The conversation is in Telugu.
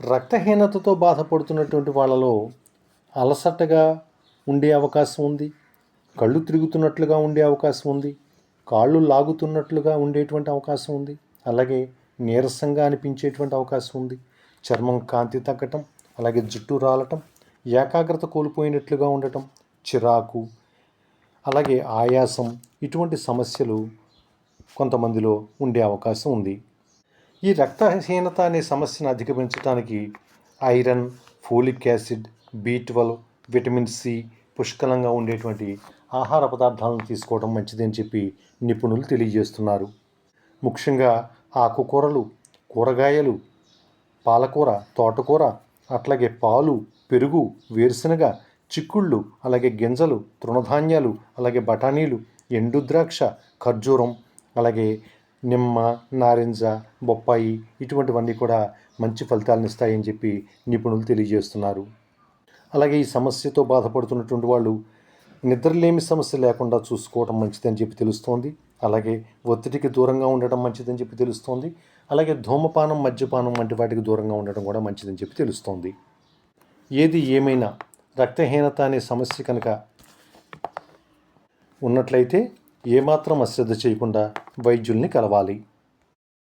రక్తహీనతతో బాధపడుతున్నటువంటి వాళ్ళలో అలసటగా ఉండే అవకాశం ఉంది. కళ్ళు తిరుగుతున్నట్లుగా ఉండే అవకాశం ఉంది. కాళ్ళు లాగుతున్నట్లుగా ఉండేటువంటి అవకాశం ఉంది. అలాగే నీరసంగా అనిపించేటువంటి అవకాశం ఉంది. చర్మం కాంతి తగ్గటం అలాగే జుట్టు రాలటం ఏకాగ్రత కోల్పోయినట్లుగా ఉండటం చిరాకు అలాగే ఆయాసం ఇటువంటి సమస్యలు కొంతమందిలో ఉండే అవకాశం ఉంది. ఈ రక్తహీనత అనే సమస్యను అధిగమించడానికి iron folic acid B twelve vitamin C పుష్కలంగా ఉండేటువంటి ఆహార పదార్థాలను తీసుకోవడం మంచిదని చెప్పి నిపుణులు తెలియజేస్తున్నారు. ముఖ్యంగా ఆకుకూరలు కూరగాయలు పాలకూర తోటకూర అట్లాగే పాలు పెరుగు వేరుశనగ చిక్కుళ్ళు అలాగే గింజలు తృణధాన్యాలు అలాగే బఠానీలు ఎండుద్రాక్ష ఖర్జూరం అలాగే నిమ్మ నారింజ బొప్పాయి ఇటువంటివన్నీ కూడా మంచి ఫలితాలను ఇస్తాయని చెప్పి నిపుణులు తెలియజేస్తున్నారు. అలాగే ఈ సమస్యతో బాధపడుతున్నటువంటి వాళ్ళు నిద్రలేమి సమస్య లేకుండా చూసుకోవడం మంచిదని చెప్పి తెలుస్తోంది. అలాగే ఒత్తిడికి దూరంగా ఉండటం మంచిదని చెప్పి తెలుస్తోంది. అలాగే ధూమపానం మద్యపానం వంటి వాటికి దూరంగా ఉండటం కూడా మంచిదని చెప్పి తెలుస్తోంది. ఏది ఏమైనా రక్తహీనత అనే సమస్య కనుక ఉన్నట్లయితే ఏమాత్రం అశ్రద్ధ చేయకుండా వైద్యుల్ని కలవాలి.